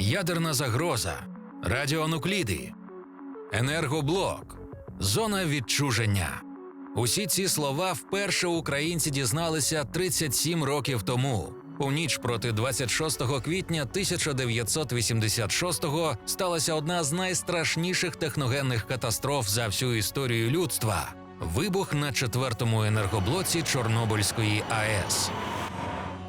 ядерна загроза, радіонукліди, енергоблок, зона відчуження. Усі ці слова вперше українці дізналися 37 років тому. У ніч проти 26 квітня 1986-го сталася одна з найстрашніших техногенних катастроф за всю історію людства вибух на четвертому енергоблоці Чорнобильської АЕС.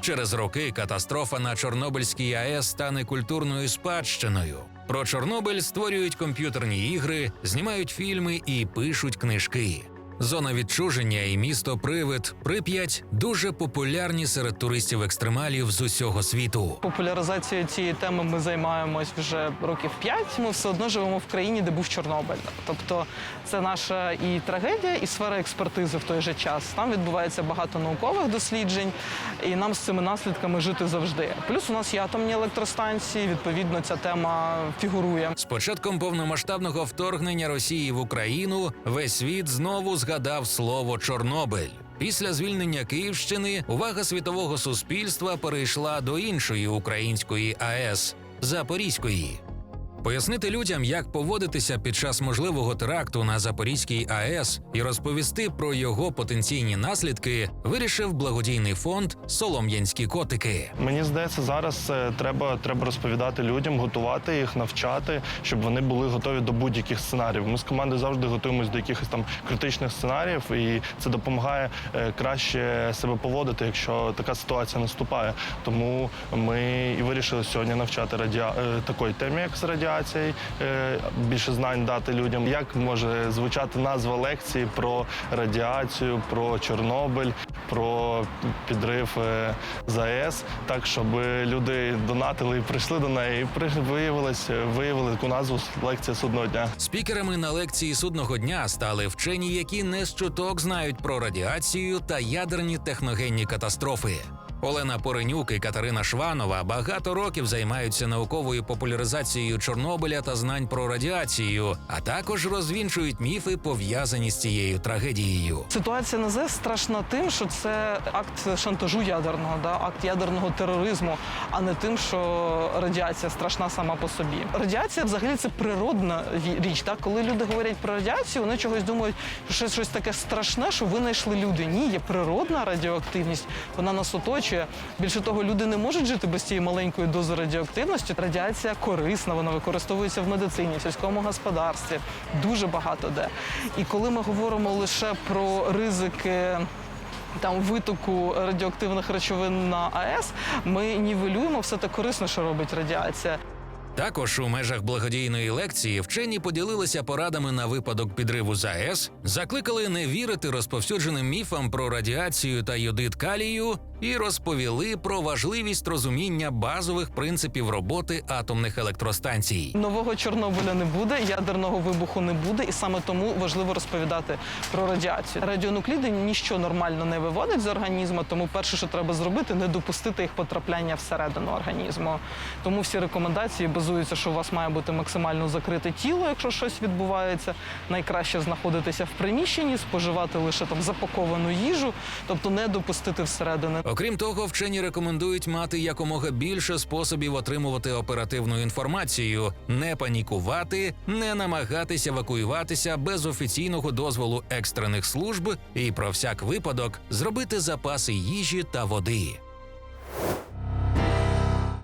Через роки катастрофа на Чорнобильській АЕС стане культурною спадщиною. Про Чорнобиль створюють комп'ютерні ігри, знімають фільми і пишуть книжки. Зона відчуження і місто Привид Прип'ять дуже популярні серед туристів-екстремалів з усього світу. Популяризацією цієї теми ми займаємось вже років п'ять. Ми все одно живемо в країні, де був Чорнобиль. Тобто це наша і трагедія, і сфера експертизи в той же час. Там відбувається багато наукових досліджень, і нам з цими наслідками жити завжди. Плюс у нас є атомні електростанції. Відповідно, ця тема фігурує. З початком повномасштабного вторгнення Росії в Україну весь світ знову згадав слово Чорнобиль. Після звільнення Київщини увага світового суспільства перейшла до іншої української АЕС Запорізької. Пояснити людям, як поводитися під час можливого теракту на Запорізькій АЕС і розповісти про його потенційні наслідки, вирішив благодійний фонд Солом'янські котики. Мені здається, зараз е, треба, треба розповідати людям, готувати їх, навчати, щоб вони були готові до будь-яких сценаріїв. Ми з командою завжди готуємось до якихось там критичних сценаріїв, і це допомагає е, краще себе поводити, якщо така ситуація наступає. Тому ми і вирішили сьогодні навчати радіа... е, такої темі, як з радіацією, е, більше знань дати людям, як може звучати назва лекції про радіацію, про Чорнобиль, про підрив е, ЗАЕС, так щоб люди донатили і прийшли до неї. І виявилось, виявили таку назву лекція судного дня. Спікерами на лекції судного дня стали вчені, які не з чуток знають про радіацію та ядерні техногенні катастрофи. Олена Поренюк і Катерина Шванова багато років займаються науковою популяризацією Чорнобиля та знань про радіацію, а також розвінчують міфи, пов'язані з цією трагедією. Ситуація на ЗЕС страшна тим, що це акт шантажу ядерного, да, акт ядерного тероризму, а не тим, що радіація страшна сама по собі. Радіація взагалі це природна річ. Так? Коли люди говорять про радіацію, вони чогось думають, що щось таке страшне, що винайшли люди. Ні, є природна радіоактивність, вона нас оточує. Більше того, люди не можуть жити без цієї маленької дози радіоактивності. Радіація корисна, вона використовується в медицині, в сільському господарстві, дуже багато де. І коли ми говоримо лише про ризики. Там витоку радіоактивних речовин на АЕС ми нівелюємо все те корисне, що робить радіація. Також у межах благодійної лекції вчені поділилися порадами на випадок підриву ЗАЕС, закликали не вірити розповсюдженим міфам про радіацію та йодит калію і розповіли про важливість розуміння базових принципів роботи атомних електростанцій. Нового Чорнобиля не буде, ядерного вибуху не буде, і саме тому важливо розповідати про радіацію. Радіонукліди ніщо нормально не виводить з організму, тому перше, що треба зробити, не допустити їх потрапляння всередину організму. Тому всі рекомендації базуються, що у вас має бути максимально закрите тіло, якщо щось відбувається. Найкраще знаходитися в приміщенні, споживати лише там запаковану їжу, тобто не допустити всередини. Окрім того, вчені рекомендують мати якомога більше способів отримувати оперативну інформацію, не панікувати, не намагатися евакуюватися без офіційного дозволу екстрених служб і про всяк випадок зробити запаси їжі та води.